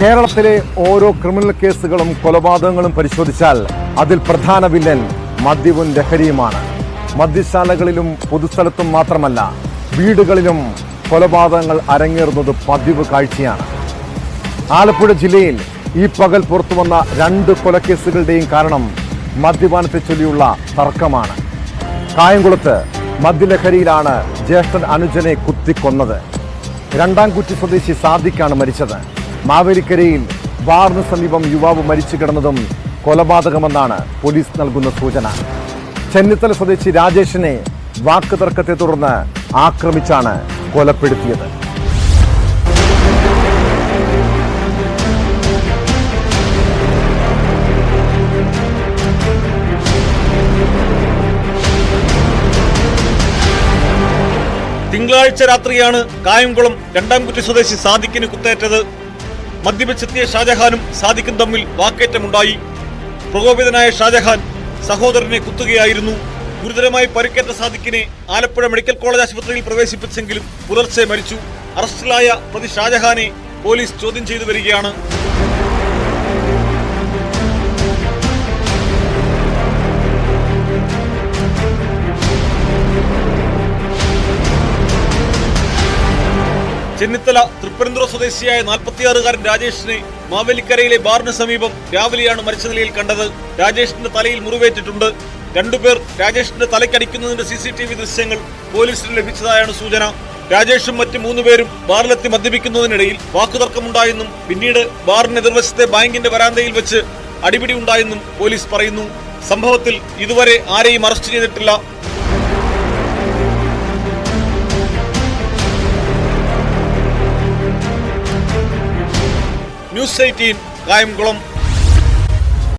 കേരളത്തിലെ ഓരോ ക്രിമിനൽ കേസുകളും കൊലപാതകങ്ങളും പരിശോധിച്ചാൽ അതിൽ പ്രധാന വില്ലൻ മദ്യവും ലഹരിയുമാണ്. മദ്യശാലകളിലും പൊതുസ്ഥലത്തും മാത്രമല്ല വീടുകളിലും കൊലപാതകങ്ങൾ അരങ്ങേറുന്നത് പതിവ് കാഴ്ചയാണ്. ആലപ്പുഴ ജില്ലയിൽ ഈ പകൽ പുറത്തു വന്ന രണ്ട് കൊലക്കേസുകളുടെയും കാരണം മദ്യപാനത്തെ ചൊല്ലിയുള്ള തർക്കമാണ്. കായംകുളത്ത് മദ്യലഹരിയിലാണ് ജ്യേഷ്ഠൻ അനുജനെ കുത്തിക്കൊന്നത്. രണ്ടാം കുറ്റി സ്വദേശി സാദിഖാണ് മരിച്ചത്. മാവേലിക്കരയിൽ ബാറിന് സമീപം യുവാവ് മരിച്ചു കിടന്നതും കൊലപാതകമെന്നാണ് പോലീസ് നൽകുന്ന സൂചന. ചെന്നിത്തല സ്വദേശി രാജേഷിനെ വാക്ക് തർക്കത്തെ തുടർന്ന് ആക്രമിച്ചാണ് കൊലപ്പെടുത്തിയത്. തിങ്കളാഴ്ച രാത്രിയാണ് കായംകുളം രണ്ടാംകുറ്റി സ്വദേശി സാദിഖിന് കുത്തേറ്റത്. മദ്യപിച്ചെത്തിയ ഷാജഹാനും സാദിഖും തമ്മിൽ വാക്കേറ്റമുണ്ടായി. പ്രകോപിതനായ ഷാജഹാൻ സഹോദരനെ കുത്തുകയായിരുന്നു. ഗുരുതരമായി പരിക്കേറ്റ സാദിഖിനെ ആലപ്പുഴ മെഡിക്കൽ കോളേജ് ആശുപത്രിയിൽ പ്രവേശിപ്പിച്ചെങ്കിലും പുലർച്ചെ മരിച്ചു. അറസ്റ്റിലായ പ്രതി ഷാജഹാനെ പോലീസ് ചോദ്യം ചെയ്തു വരികയാണ്. ചെന്നിത്തല തൃപ്പനന്തപുരം സ്വദേശിയായ നാൽപ്പത്തിയാറുകാരൻ രാജേഷിനെ മാവേലിക്കരയിലെ ബാറിന് സമീപം രാവിലെയാണ് മരിച്ച നിലയിൽ കണ്ടത്. രാജേഷിന്റെ തലയിൽ മുറിവേറ്റിട്ടുണ്ട്. രണ്ടുപേർ രാജേഷിന്റെ തലയ്ക്കടിക്കുന്നതിന്റെ സി സി ടി വി ദൃശ്യങ്ങൾ പോലീസിന് ലഭിച്ചതായാണ് സൂചന. രാജേഷും മറ്റ് മൂന്നുപേരും ബാറിലെത്തി മദ്യപിക്കുന്നതിനിടയിൽ വാക്കുതർക്കമുണ്ടായെന്നും പിന്നീട് ബാറിന് എതിർവശത്തെ ബാങ്കിന്റെ വരാന്തയിൽ വെച്ച് അടിപിടി ഉണ്ടായെന്നും പോലീസ് പറയുന്നു. സംഭവത്തിൽ ഇതുവരെ ആരെയും അറസ്റ്റ് ചെയ്തിട്ടില്ല. News eighteen Kayamkulam.